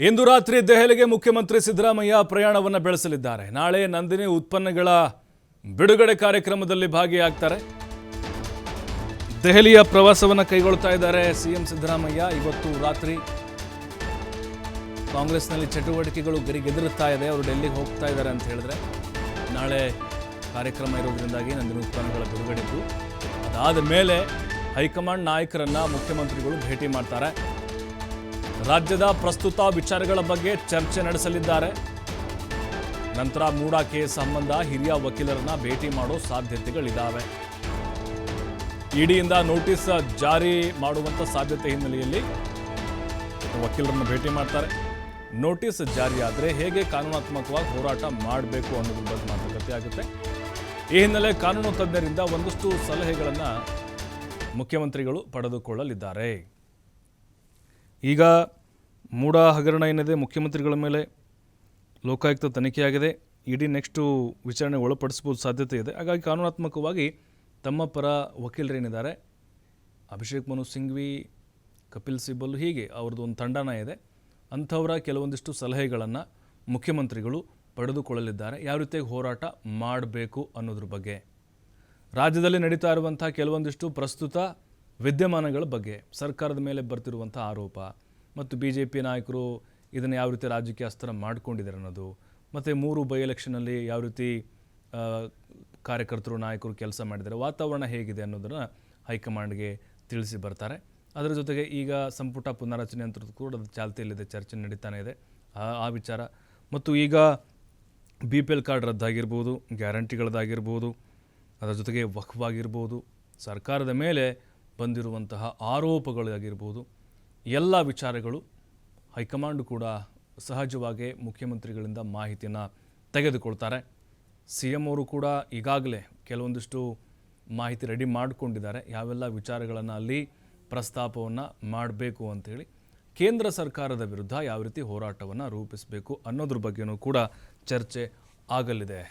ಇಂದು ರಾತ್ರಿ ದೆಹಲಿಗೆ ಮುಖ್ಯಮಂತ್ರಿ ಸಿದ್ದರಾಮಯ್ಯ ಪ್ರಯಾಣವನ್ನು ಬೆಳೆಸಲಿದ್ದಾರೆ. ನಾಳೆ ನಂದಿನಿ ಉತ್ಪನ್ನಗಳ ಬಿಡುಗಡೆ ಕಾರ್ಯಕ್ರಮದಲ್ಲಿ ಭಾಗಿಯಾಗ್ತಾರೆ. ದೆಹಲಿಯ ಪ್ರವಾಸವನ್ನು ಕೈಗೊಳ್ತಾ ಇದ್ದಾರೆ ಸಿಎಂ ಸಿದ್ದರಾಮಯ್ಯ. ಇವತ್ತು ರಾತ್ರಿ ಕಾಂಗ್ರೆಸ್ನಲ್ಲಿ ಚಟುವಟಿಕೆಗಳು ಗರಿಗೆದರುತ್ತಾ ಇದೆ. ಅವರು ಡೆಲ್ಲಿಗೆ ಹೋಗ್ತಾ ಇದ್ದಾರೆ ಅಂತ ಹೇಳಿದ್ರೆ, ನಾಳೆ ಕಾರ್ಯಕ್ರಮ ಇರೋದ್ರಿಂದಾಗಿ ನಂದಿನಿ ಉತ್ಪನ್ನಗಳ ಬಿಡುಗಡೆದ್ದು ಅದಾದ ಮೇಲೆ ಹೈಕಮಾಂಡ್ ನಾಯಕರನ್ನು ಮುಖ್ಯಮಂತ್ರಿಗಳು ಭೇಟಿ ಮಾಡ್ತಾರೆ. ರಾಜ್ಯದ ಪ್ರಸ್ತುತ ವಿಚಾರಗಳ ಬಗ್ಗೆ ಚರ್ಚೆ ನಡೆಸಲಿದ್ದಾರೆ. ನಂತರ ಮೂಡಾ ಕೇಸ್ ಸಂಬಂಧ ಹಿರಿಯ ವಕೀಲರನ್ನ ಭೇಟಿ ಮಾಡೋ ಸಾಧ್ಯತೆಗಳಿದ್ದಾವೆ ಇಡಿಯಿಂದ ನೋಟಿಸ್ ಜಾರಿ ಮಾಡುವಂತ ಸಾಧ್ಯತೆ ಹಿನ್ನೆಲೆಯಲ್ಲಿ ವಕೀಲರನ್ನು ಭೇಟಿ ಮಾಡ್ತಾರೆ. ನೋಟಿಸ್ ಜಾರಿಯಾದರೆ ಹೇಗೆ ಕಾನೂನಾತ್ಮಕವಾಗಿ ಹೋರಾಟ ಮಾಡಬೇಕು ಅನ್ನೋದ್ರ ಬಗ್ಗೆ ಮಾತುಕತೆ ಆಗುತ್ತೆ. ಈ ಹಿನ್ನೆಲೆ ಕಾನೂನು ತಜ್ಞರಿಂದ ಒಂದಷ್ಟು ಸಲಹೆಗಳನ್ನು ಮುಖ್ಯಮಂತ್ರಿಗಳು ಪಡೆದುಕೊಳ್ಳಲಿದ್ದಾರೆ. ಈಗ ಮೂಡ ಹಗರಣ ಏನಿದೆ ಮುಖ್ಯಮಂತ್ರಿಗಳ ಮೇಲೆ ಲೋಕಾಯುಕ್ತ ತನಿಖೆಯಾಗಿದೆ. ಇಡೀ ನೆಕ್ಸ್ಟು ವಿಚಾರಣೆ ಒಳಪಡಿಸ್ಬೋದು ಸಾಧ್ಯತೆ ಇದೆ. ಹಾಗಾಗಿ ಕಾನೂನಾತ್ಮಕವಾಗಿ ತಮ್ಮ ಪರ ವಕೀಲರೇನಿದ್ದಾರೆ? ಅಭಿಷೇಕ್ ಮನು ಸಿಂಘ್ವಿ, ಕಪಿಲ್ ಸಿಬಲ್ ಹೀಗೆ ಅವ್ರದ್ದು ಒಂದು ತಂಡನ ಇದೆ. ಅಂಥವರ ಕೆಲವೊಂದಿಷ್ಟು ಸಲಹೆಗಳನ್ನು ಮುಖ್ಯಮಂತ್ರಿಗಳು ಪಡೆದುಕೊಳ್ಳಲಿದ್ದಾರೆ. ಯಾವ ರೀತಿಯಾಗಿ ಹೋರಾಟ ಮಾಡಬೇಕು ಅನ್ನೋದ್ರ ಬಗ್ಗೆ? ರಾಜ್ಯದಲ್ಲಿ ನಡೀತಾ ಇರುವಂಥ ಕೆಲವೊಂದಿಷ್ಟು ಪ್ರಸ್ತುತ ವಿದ್ಯಮಾನಗಳ ಬಗ್ಗೆ, ಸರ್ಕಾರದ ಮೇಲೆ ಬರ್ತಿರುವಂಥ ಆರೋಪ. ಮತ್ತು ಬಿ ಜೆ ಪಿ ನಾಯಕರು ಇದನ್ನು ಯಾವ ರೀತಿ ರಾಜಕೀಯ ಅಸ್ತ್ರ ಮಾಡ್ಕೊಂಡಿದ್ದಾರೆ ಅನ್ನೋದು, ಮತ್ತು ಮೂರು ಬೈ ಎಲೆಕ್ಷನಲ್ಲಿ ಯಾವ ರೀತಿ ಕಾರ್ಯಕರ್ತರು, ನಾಯಕರು ಕೆಲಸ ಮಾಡಿದ್ದಾರೆ, ವಾತಾವರಣ ಹೇಗಿದೆ ಅನ್ನೋದನ್ನು ಹೈಕಮಾಂಡ್ಗೆ ತಿಳಿಸಿ ಬರ್ತಾರೆ. ಅದರ ಜೊತೆಗೆ ಈಗ ಸಂಪುಟ ಪುನಾರಚನೆ ಅಂತ ಕೂಡ ಅದು ಚಾಲ್ತಿಯಲ್ಲಿದೆ, ಚರ್ಚೆ ನಡೀತಾನೆ ಇದೆ, ಆ ವಿಚಾರ. ಮತ್ತು ಈಗ ಬಿ ಪಿ ಎಲ್ ಕಾರ್ಡ್ ರದ್ದಾಗಿರ್ಬೋದು ಗ್ಯಾರಂಟಿಗಳದ್ದಾಗಿರ್ಬೋದು ಅದರ ಜೊತೆಗೆ ವಕ್ಫ್ ಆಗಿರ್ಬೋದು, ಸರ್ಕಾರದ ಮೇಲೆ ಬಂದಿರುವಂತಹ ಆರೋಪಗಳಾಗಿರ್ಬೋದು ಎಲ್ಲ ವಿಚಾರಗಳು ಹೈಕಮಾಂಡ್ ಕೂಡ ಸಹಜವಾಗಿ ಮುಖ್ಯಮಂತ್ರಿಗಳಿಂದ ಮಾಹಿತಿಯನ್ನು ತೆಗೆದುಕೊಳ್ತಾರೆ. ಸಿ ಎಂ ಅವರು ಕೂಡ ಈಗಾಗಲೇ ಕೆಲವೊಂದಿಷ್ಟು ಮಾಹಿತಿ ರೆಡಿ ಮಾಡಿಕೊಂಡಿದ್ದಾರೆ. ಯಾವೆಲ್ಲ ವಿಚಾರಗಳನ್ನು ಅಲ್ಲಿ ಪ್ರಸ್ತಾಪವನ್ನು ಮಾಡಬೇಕು ಅಂಥೇಳಿ ಕೇಂದ್ರ ಸರ್ಕಾರದ ವಿರುದ್ಧ ಯಾವ ರೀತಿ ಹೋರಾಟವನ್ನು ರೂಪಿಸಬೇಕು ಅನ್ನೋದ್ರ ಬಗ್ಗೆಯೂ ಕೂಡ ಚರ್ಚೆ ಆಗಲಿದೆ.